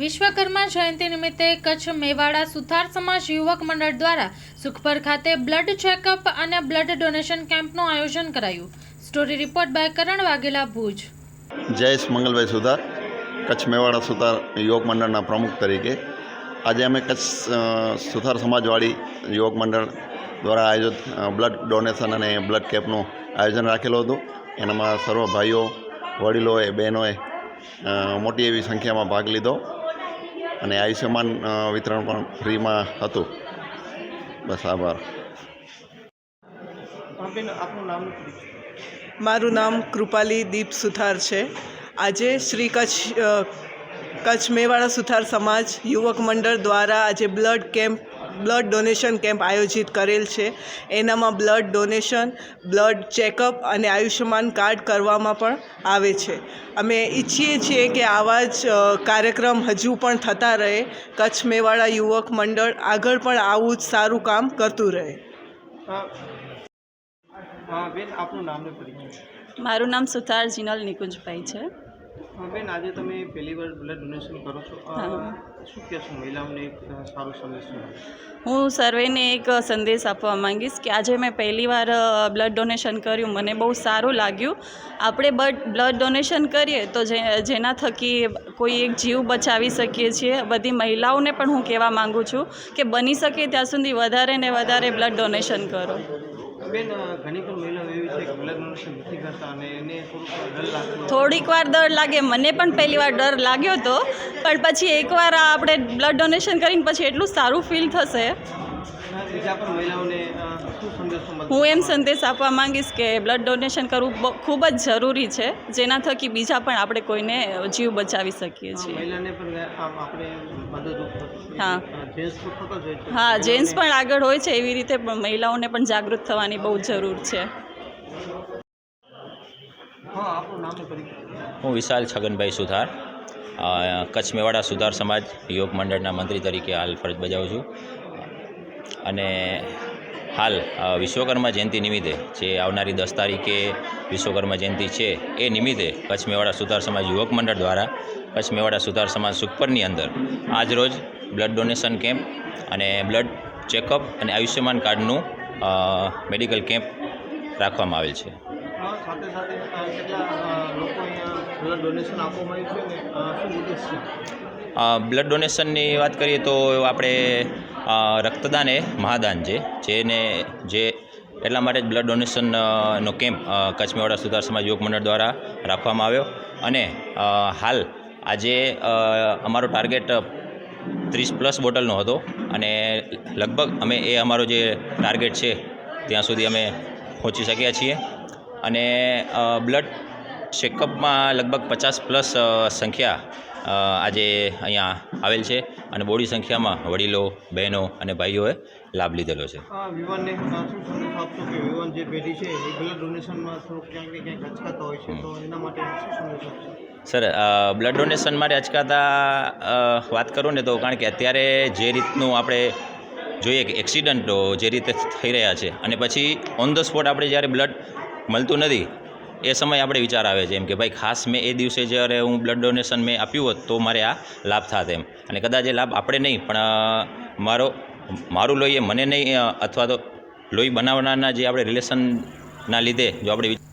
વિશ્વકર્મા જયંતિ નિમિત્તે કચ્છ મેવાડા સુથાર સમાજ યુવક મંડળ દ્વારા સુખપર ખાતે બ્લડ ચેકઅપ અને બ્લડ ડોનેશન કેમ્પનું આયોજન કરાયું. Story report by Karan Vaghela Bhuj. Jayesh Mangalbhai Suthar, Kutch Mewada Suthar યુવક મંડળના પ્રમુખ તરીકે. આજે અમે કચ્છ સુથાર સમાજવાળી યુવક મંડળ દ્વારા આયોજિત બ્લડ ડોનેશન અને બ્લડ કેમ્પનું આયોજન રાખેલું હતું. એનામાં સર્વ ભાઈઓ, વડીલોએ, બહેનોએ મોટી એવી સંખ્યામાં ભાગ લીધો. અને આયુષ્યમાન વિતરણ પણ ફ્રીમાં હતું. બસ આભાર. મારું નામ કૃપાલી દીપ સુથાર છે. આજે શ્રી કચ્છ કચ્છ મેવાડા સુથાર સમાજ યુવક મંડળ દ્વારા આજે blood camp blood donation camp આયોજિત કરેલ છે. એનામાં બ્લડ ડોનેશન બ્લડ ચેકઅપ અને આયુષ્યમાન કાર્ડ કરવામાં પણ આવે છે. અમે ઈચ્છીએ છીએ કે આવા જ કાર્યક્રમ હજુ પણ થતા રહે. કચ્છ મેવાડા યુવક મંડળ આગળ પણ આવું જ સારું કામ કરતું રહે. હા હા બેન આપનું નામ મારું નામ સુથાર જીનલ નિકુંજભાઈ છે. બેન આજે તમે પહેલી વાર બ્લડ ડોનેશન કરો છો. શું કહેશો? મહિલાઓને એક સારો સંદેશ હું સર્વેને એક સંદેશ આપવા માંગીશ કે આજે મેં પહેલી વાર બ્લડ ડોનેશન કર્યું. મને બહુ સારું લાગ્યું. આપણે બટ બ્લડ ડોનેશન કરીએ તો જે જેના થકી કોઈ એક જીવ બચાવી શકીએ છીએ. બધી મહિલાઓને પણ હું કહેવા માગું છું કે બની શકે ત્યાં સુધી વધારે ને વધારે બ્લડ ડોનેશન કરો. બેન ઘણી પણ મહિલાઓ એવી છે કે લગ્ન નથી કરતા અને એને થોડુંક ડર લાગતો થોડીક વાર ડર લાગે, મને પણ પહેલી વાર ડર લાગ્યો હતો પણ પછી એકવાર આપણે બ્લડ ડોનેશન કરીને પછી એટલું સારું ફીલ થશે. હા, એમ સંદેશ આપવા માંગીશ કે બ્લડ ડોનેશન કરવું ખૂબ જ જરૂરી છે જેના થકી બીજા પણ આપણે કોઈને જીવ બચાવી શકીએ છીએ. હા. હા જેન્ટ્સ પણ આગળ હોય છે એવી રીતે પણ મહિલાઓને પણ જાગૃત થવાની બહુ જરૂર છે. હા આપનું નામ અને પરિચય હું વિશાલ છગનભાઈ સુથાર કચ્છ મેવાડા સુધાર સમાજ યુવક મંડળના મંત્રી તરીકે હાલ ફરજ બજાવું છું. અને હાલ વિશ્વકર્મા જયંતિ નિમિત્તે જે આવનારી દસ તારીખે વિશ્વકર્મા જયંતિ છે એ નિમિત્તે કચ્છ મેવાડા સુધાર સમાજ યુવક મંડળ દ્વારા કચ્છ મેવાડા સુધાર સમાજ સુખપરની અંદર આજરોજ બ્લડ ડોનેશન કેમ્પ અને બ્લડ ચેકઅપ અને આયુષ્યમાન કાર્ડનું મેડિકલ કેમ્પ રાખવામાં આવેલ છે. બ્લડ ડોનેશનની વાત કરીએ તો આપણે રક્તદાન એ મહાદાન છે. જેને જે એટલા માટે જ બ્લડ ડોનેશનનો કેમ્પ કચ્છ મેવાડા સુધાર સમાજ યુવક મંડળ દ્વારા રાખવામાં આવ્યો. અને હાલ આજે અમારો ટાર્ગેટ ત્રીસ પ્લસ બોટલનો હતો. અને લગભગ અમે એ અમારો જે ટાર્ગેટ છે, ત્યાં સુધી અમે પહોંચી શક્યા છીએ. અને બ્લડ ચેકઅપમાં લગભગ પચાસ પ્લસ સંખ્યા આજે અહીંયા આવેલ છે અને બોડી સંખ્યામાં વડીલો બહેનો અને ભાઈઓએ લાભ લીધેલો છે. વિવાનને શું સંદેશ આપશો કે વિવાન જે પેઢી છે એ બ્લડ ડોનેશનમાં થોડુંક ક્યાંક ને ક્યાંક અચકાતા હોય છે તો એના માટે શું સંદેશ આપશો? સર બ્લડ ડોનેશન માટે અચકાતા વાત કરું ને તો કારણ કે અત્યારે જે રીતનું આપણે જોઈએ કે એક્સિડન્ટો જે રીતે થઈ રહ્યા છે અને પછી ઓન ધ સ્પોટ આપણે જ્યારે બ્લડ મળતું નથી એ સમયે આપણે વિચાર આવે છે એમ કે ભાઈ ખાસ મેં એ દિવસે જ્યારે હું બ્લડ ડોનેશન મેં આપ્યું હોત તો મારે આ લાભ થાત એમ. અને કદાચ એ લાભ આપણે નહીં, પણ મારો, મારું લોહી એ મને નહીં અથવા તો લોહી બનાવનારના જે આપણે રિલેશનના લીધે જો આપણે